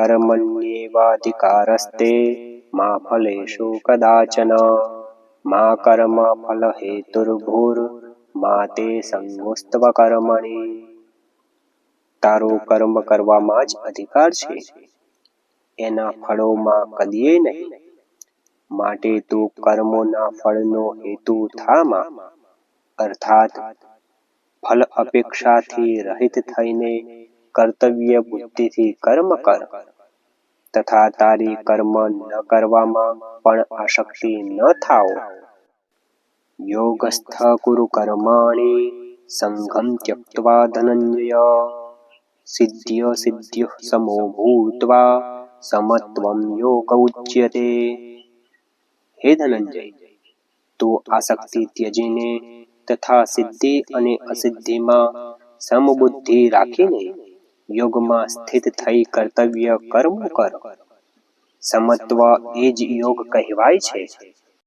કર્મણ્યેવાધિકારસ્તે મા ફલેષુ કદાચન મા કર્મ ફલ હેતુર્ભુર મા તે સંગોસ્તવ કર્મણિ તારો કર્મ કરવામાં જ અધિકાર છે એના ફળોમાં કદીએ નહીં માટે તું કર્મોના ફળનો હેતુ થામાં અર્થાત ફલ અપેક્ષાથી રહિત થઈને કર્તવ્ય બુદ્ધિથી કર્મ કર તથા તારી કર્મ ન કરવામાં પણ આસક્તિ ન થાઓ યોગસ્થ કુરુ કર્માણિ સંગમ ત્યક્ત્વા ધનંજય સિદ્ધ્યસિદ્ધ્યુઃ સમો ભૂત્વા સમત્વં યોગ ઉચ્યતે હે ધનંજય તું આસક્તિ ત્યજીને તથા સિદ્ધિ અને અસિદ્ધિમાં સમબુદ્ધિ રાખીને યોગમાં સ્થિત થઈ કર્તવ્ય કર્મ કર. સમત્વ એ જ યોગ કહેવાય છે.